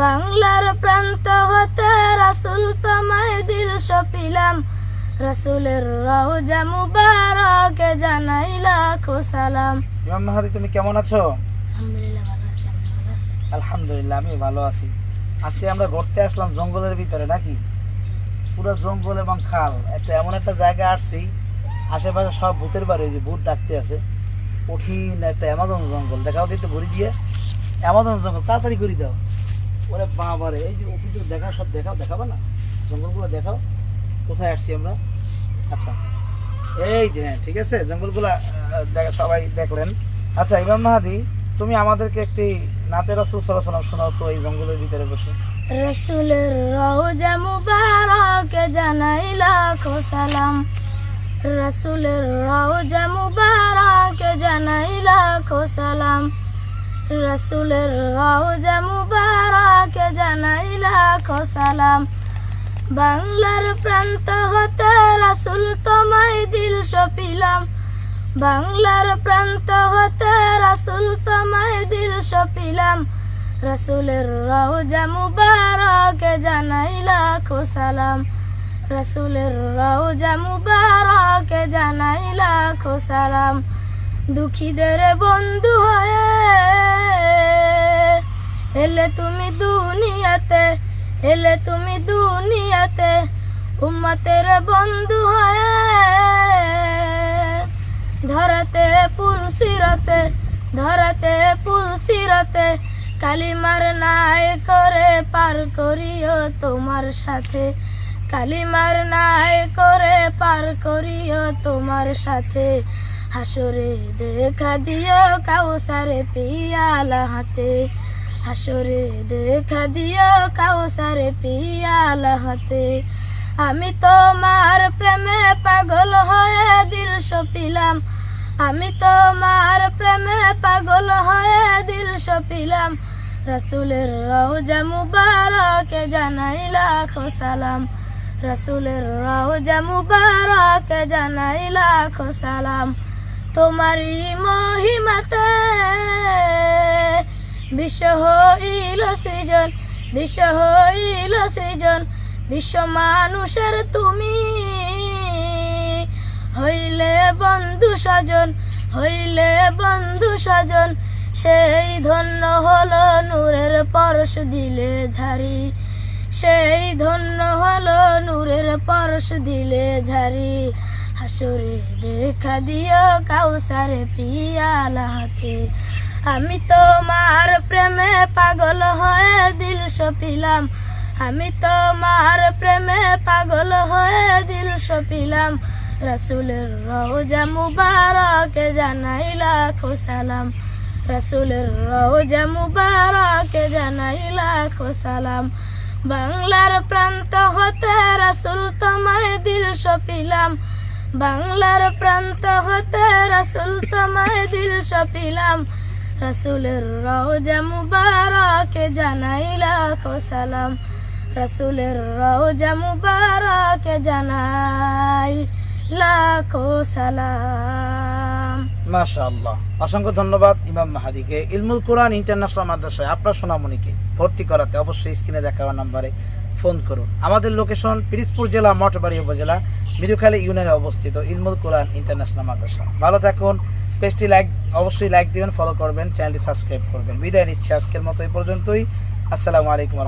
বাংলার প্রান্ত হতে রাসুল তোমায় দিল সপিলাম। রাসুলের রওজা মুবারকে জানাই লাখো সালাম। ইমাম মাহাদি তুমি কেমন আছো? আলহামদুলিল্লাহ আমি ভালো আছি। আজকে আমরা ঘুরতে আসলাম জঙ্গলের ভিতরে নাকি? পুরো জঙ্গল এবং খাল। একটা এমন একটা জায়গা আসছি আশেপাশে সব ভূতের বাড়ি যে ভূত ডাকতে আছে। কঠিন একটা অ্যামাজন জঙ্গল। দেখাও তো একটু ঘুরি দিয়ে। অ্যামাজন জঙ্গল তাড়াতাড়ি করে দাও। ওরে বাবারে, এই যে ওষুধ দেখা, সব দেখাও, দেখাবো না? জঙ্গলগুলো দেখাও। কোথায় আসছি আমরা? আচ্ছা। এই যে হ্যাঁ ঠিক আছে? জঙ্গলগুলো সবাই দেখলেন। আচ্ছা ইমাম মাহাদি, তুমি আমাদেরকে একটি নাতের রাসুল সাল্লাহ শোনাও তো এই জঙ্গলের ভিতরে বসে। রসুলের রওজা মুবারকে জানাই লাখো সালাম। রসুলের রওজা মুবারকে জানাই লাখো সালাম। রসুলের রওজা মুবারকে জানাই লাখো সালাম। বাংলার প্রান্ত হতে রাসুল তোমায় দিল সপিলাম বাংলার প্রান্ত হতে রাসুল তোমায় দিল সপিলাম রসুলের রওজা মুবারকে জানাই লাখো সালাম। রসুলের রওজা মুবারকে জানাই লাখো সালাম। দুঃখীদের বন্ধু হয়ে এলে তুমি দুনিয়াতে, এলে তুমি দুনিয়াতে উম্মতের বন্ধু হয়ে। ধরাতে পুলসিরতে ধরাতে পুলসিরতে কালিমার নাই করে পার করিও তোমার সাথে। কালিমার নাই করে পার করিও তোমার সাথে। হাসরে দেখা দিও কাউসারে পিয়ালা হাতে। হাসরে দেখা দিও কাউসারে পিয়ালা হাতে। আমি তোমার প্রেমে পাগল হয়ে দিল সপিলাম। আমি তোমার প্রেমে পাগল হয়ে দিল সপিলাম। রসুলের রওজা মুবারকে জানাই লাখো সালাম। রসুলের রওজা মুবারকে জানাই লাখো সালাম। তোমারই মহিমাতে বিশ্ব হইল সৃজন, বিশ্ব হইল সৃজন, বিশ্ব মানুষের তুমি। হইলে বন্ধু স্বজন, হইলে বন্ধু স্বজন, সেই ধন্য হলো নূরের পরশ দিলে ঝাড়ি। সেই ধন্য হলো নূরের পরশ দিলে ঝাড়ি হাসরে দেখা দিও কাউসারে পিয়ালা হাতে আমি তোমার প্রেমে পাগল হয়ে দিল সপিলাম আমি তোমার প্রেমে পাগল হয়ে দিল সপিলাম রসুলের রওজা মুবারকে জানাই লাখো সালাম। রসুলের রওজা মুবারকে জানাই লাখো সালাম। বাংলার প্রান্ত হতে রসুল তোমায় দিল সপিলাম। বাংলার প্রান্ত হতে রসুল তোমায় দিল সপিলাম। রসুলের রওজা মুবারকে জানাই লাখো সালাম। রসুলের রওজা মুবারকে জানাই লাখো সালাম। অসংখ্য ধন্যবাদ ইমাম মাহাদিকে। ইলমুল কোরআন ইন্টারন্যাশনাল মাদ্রাসায়, আপনার সোনামণিকে ভর্তি করাতে অবশ্যই স্ক্রিনে নাম্বারে ফোন করুন। আমাদের লোকেশন পিরিজপুর জেলা, মঠবাড়ি উপজেলা, মিরুখালী ইউনিয়নে অবস্থিত ইলমুল কোরআন ইন্টারন্যাশনাল মাদ্রাসা। ভালো থাকুন, পেজটি লাইক, অবশ্যই লাইক দিবেন, ফলো করবেন, চ্যানেলটি সাবস্ক্রাইব করবেন। বিদায় নিচ্ছে আজকের মতো এই পর্যন্তই। আসসালামু আলাইকুম